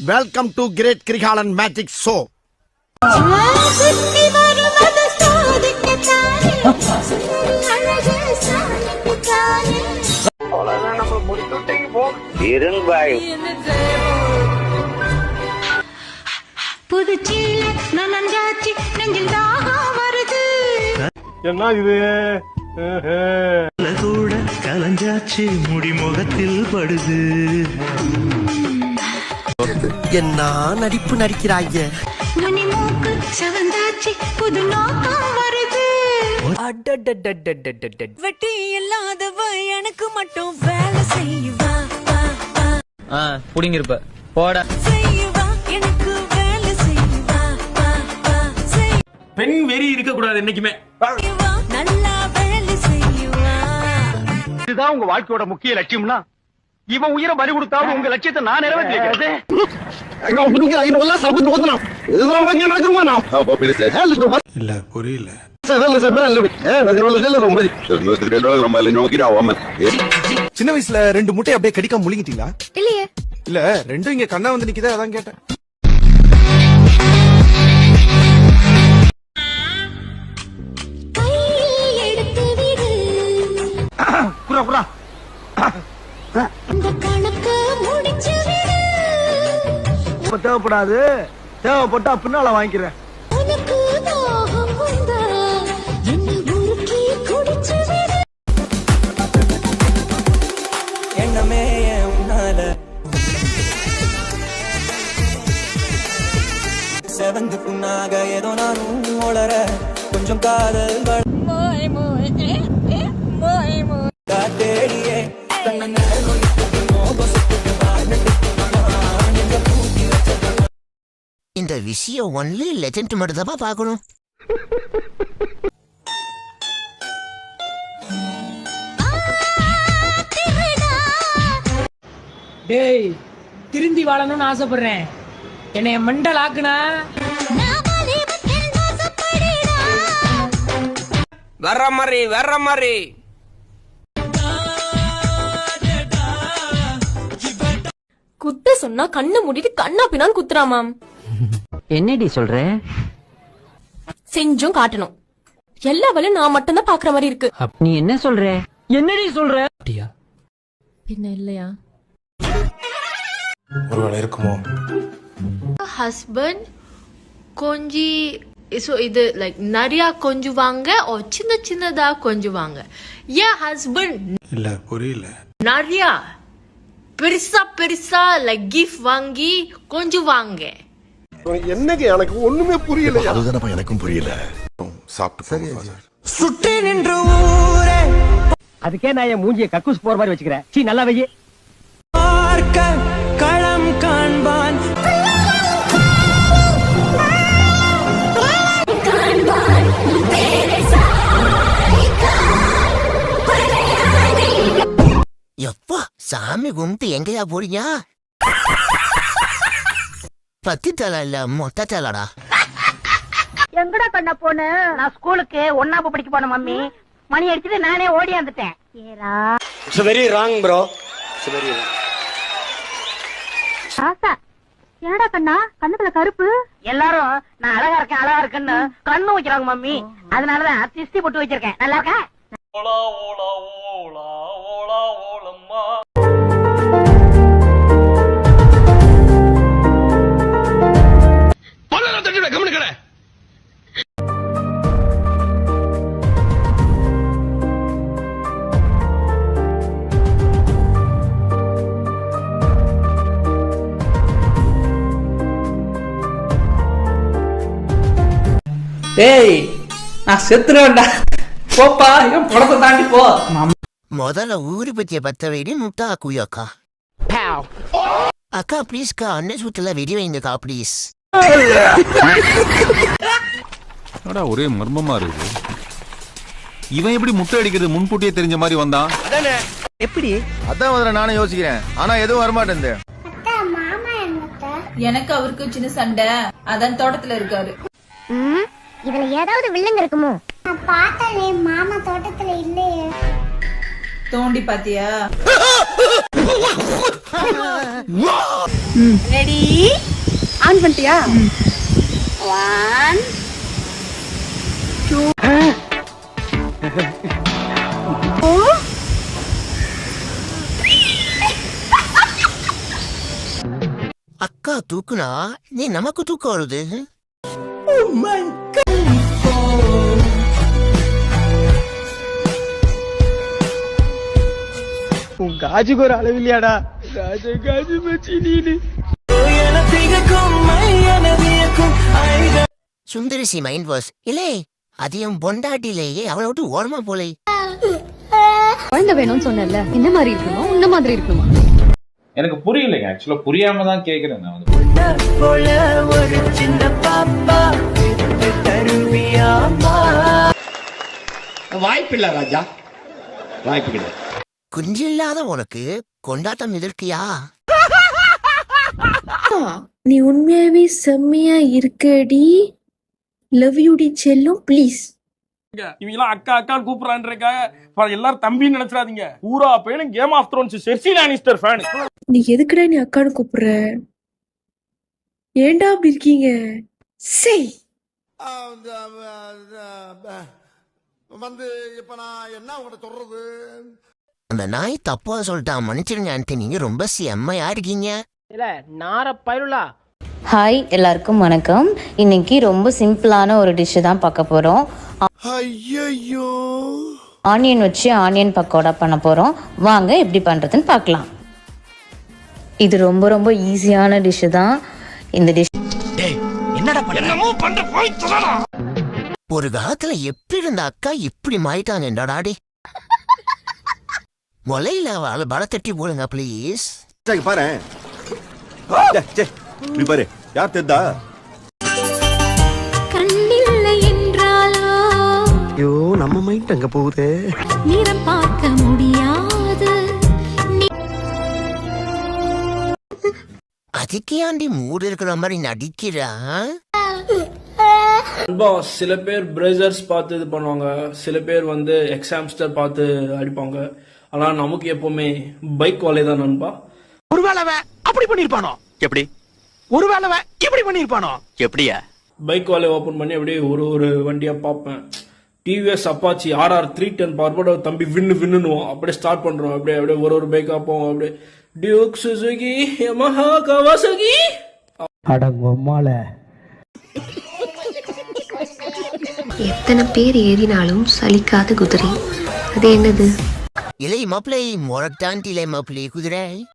Welcome to great Kirikalan magic show இரும்பாய் புதுச்சேல நெஞ்சில் தாகம் வருது கூட கலஞ்சாச்சு முடி முகத்தில் படுது என்ன நடிப்பு நடிக்கிறாங்க மணி மூக்கு செவந்தாச்சி புது நோக்கம் வருது. வெட்டி இல்லாதவ எனக்கு மட்டும் வேலை செய்வா புடிங்கிருப்ப. போடா. செய்வா எனக்கு வேலை செய்வா வா, வா, பெண் வெறி இருக்க கூடாது என்னைக்குமே. செய்வா நல்லா வேலை செய்வா. இதுதான் உங்க வாழ்க்கையோட முக்கிய லட்சியம்னா? இவன் உயிரை பறி கொடுத்தாலும் உங்க லட்சியத்தை நான் நிறைவேற்றிருக்கேன் இல்ல புரியல. சின்ன வயசுல ரெண்டு முட்டை அப்படியே கடிக்காம முழுங்கிட்டீங்களா? இல்லையே. இல்ல ரெண்டும் இங்க கண்ணா வந்து நிக்குதே? அதான் கேட்டேன். புறா புறா விடு தேவைப்படாது. தேவைப்பட்டா பின்னால வாங்கிக்கிறேன். எண்ணமே உன்னால. செவந்து புண்ணாக ஏதோ நானும் உளர. கொஞ்சம் காதல் தேடியே இந்த விஷயம் ஒன்லி லெஜண்ட் மட்டும் தான் பார்க்கணும். டேய் திருந்தி வாழணும்னு ஆசைப்படுறேன். என்னைய மண்டல் ஆக்குனா? வர்ற மாதிரி வர்ற மாதிரி. குத்த சொன்னா கண்ணை மூடிட்டு கண்ணா பின்னான்னு குத்துறாமாம் என்னடி சொல்ற? செஞ்சும் காட்டணும். எல்லா வேலையும் நான் மட்டும்தான் பாக்குற மாதிரி இருக்கு. நீ என்ன சொல்ற? என்னடி சொல்ற? அப்படியா? பின்ன இல்லையா? ஒருவேளை இருக்குமோ? ஹஸ்பண்ட் கொஞ்சி ஸோ இது லைக் நிறையா கொஞ்சுவாங்க ஓ சின்ன சின்னதா கொஞ்சுவாங்க. ஏன் ஹஸ்பண்ட் இல்ல புரியல. நிறையா பெருசா பெருசா லைக் கிஃப்ட் வாங்கி கொஞ்சுவாங்க. என்னங்க எனக்கு ஒண்ணுமே புரியல அதுதானப்பா எனக்கும் புரியல. சாப்பிட்டு சுற்றி நின்று ஊரே. அதுக்கே நான் என் மூஞ்சிய கக்கூஸ் போற மாதிரி வச்சுக்கிறேன். சீ நல்லா வெய்ய பார்க்க களம் காண்பான். எப்பா சாமி கும்பிட்டு எங்கயா போறீங்க? பத்தி தலை இல்ல மொத்த தலைடா எங்கடா கண்ணா போன? நான் ஸ்கூலுக்கு ஒன்னாப்பு படிக்க போன மம்மி. மணி அடிச்சுட்டு நானே ஓடி வந்துட்டேன். ஏரா வெரி ராங் ப்ரோ ஆசா என்னடா கண்ணா? கண்ணுக்குள்ள கருப்பு? எல்லாரும் நான் அழகா இருக்கேன் அழகா இருக்கேன்னு கண்ணு வைக்கிறாங்க மம்மி. அதனாலதான் திஸ்தி போட்டு வச்சிருக்கேன். நல்லா இருக்கா? டேய் நான் செத்துருவேன்டா. போப்பா என் படத்தை தாண்டி போ. முதல்ல ஊரு பத்திய பத்த வெடி முட்டா குயக்கா அக்கா. ப்ளீஸ்க்கா அண்ணன் சுத்துல வெடி வைங்கக்கா ப்ளீஸ் என்னடா ஒரே மர்மமா இருக்குது? இவன் எப்படி முட்டை அடிக்கிறது முன்கூட்டியே தெரிஞ்ச மாதிரி வந்தான்? எப்படி? அதான் முதல்ல நானும் யோசிக்கிறேன். ஆனா எதுவும் வரமாட்டேன் மாமா என்னத்த எனக்கு அவருக்கு சின்ன சண்டை. அதான் தோட்டத்துல இருக்காரு. இதுல ஏதாவது வில்லங்க இருக்குமோ? நான் பார்த்தனே மாமா தோட்டத்துல இல்லையே. தோண்டி பாத்தியா? ரெடி ஆன் பண்ணிட்டியா? ஒன் அக்கா தூக்குனா நீ நமக்கு தூக்கம் வருது? உன் காஜுக்கு ஒரு அளவு இல்லையாடா? காஜு காஜு மச்சி நீனு சுந்தரிசி மைண்ட் வாஷ் இல்லே அது என் பொண்டாட்டிலேயே அவளை விட்டு ஓரமா போலே. குழந்தை வேணும்னு சொன்னல என்ன மாதிரி இருக்கணுமா உன்ன மாதிரி இருக்கணுமா? எனக்கு புரியலைங்க ஆக்சுவலா புரியாம தான் கேக்குறேன் நான் வந்து. வாய்ப்பில்லை ராஜா. வாய்ப்பு கிடையாது. குஞ்சு இல்லாத உனக்கு கொண்டாட்டம் எதிர்க்கியா நீ உண்மையாவே செம்மையா இருக்கடி. லவ் யூ டி செல்லும் ப்ளீஸ் இவங்க எல்லாம் அக்கா அக்கா கூப்பிடறான்றக்காக எல்லாரும் தம்பின்னு நினைச்சிடாதீங்க. பூரா பேரும் Game of Thrones Cersei Lannister fan நீ எதுக்குடா நீ அக்கான்னு கூப்பிடுற? ஏன்டா அப்படி இருக்கீங்க? செய். வந்து இப்ப நான் என்ன உங்கள்கிட்ட சொல்றது? அந்த நாய் தப்பா சொல்லிட்டான். மன்னிச்சிருங்க ஆண்டி. நீங்க ரொம்ப செம்மையா இருக்கீங்க. இல்ல நார பயிலுலா. ஹாய் எல்லாருக்கும் வணக்கம். இன்னைக்கு ரொம்ப சிம்பிளான ஒரு டிஷ்ஷு தான் பார்க்க போகிறோம் ஐயோ ஆனியன் வச்சு ஆனியன் பக்கோடா பண்ண போகிறோம் வாங்க எப்படி பண்ணுறதுன்னு பார்க்கலாம். இது ரொம்ப ரொம்ப ஈஸியான டிஷ்ஷு தான். இந்த டிஷ் ஒரு காலத்துல எப்படி இருந்த அக்கா இப்படி மாயிட்டாங்க என்னடாடி முலையில அவளை பலத்தட்டி போடுங்க ப்ளீஸ் பாரு. இப்படி பாரு. யார் தெரிந்தா கண்ணில்லை என்றாலோ? ஐயோ நம்ம மைண்ட் அங்க போகுதே. நிறம் பார்க்க முடியாது. அதுக்கே ஆண்டி மூடு இருக்கிற மாதிரி நடிக்கிறான் சில பேர் பிரேசர்ஸ் பார்த்து இது பண்ணுவாங்க. சில பேர் வந்து எக்ஸாம்ஸ்டர் பார்த்து அடிப்பாங்க. ஆனா நமக்கு எப்பவுமே பைக் வாலே தான் நண்பா. ஒருவேளை அப்படி பண்ணிருப்பானோ எப்படி? ஒருவேளை இப்படி பண்ணிருப்பானோ எப்படியா? பைக் வாலே ஓபன் பண்ணி அப்படியே ஒரு ஒரு வண்டியா பார்ப்பேன். TVS Apache RR three ten பார்போட தம்பி வின்னு வின்னுவோம் அப்படியே ஸ்டார்ட் பண்றோம். அப்படியே அப்படியே ஒரு ஒரு பைக்கா போவோம். அப்படியே டியூக் சுசுகி யமஹா கவாசகி எத்தனை பேர் ஏறினாலும் சலிக்காத குதிரை. அது என்னது? இலை மாப்பிளை முரட்டாண்டிலை மாப்பிளை குதிரை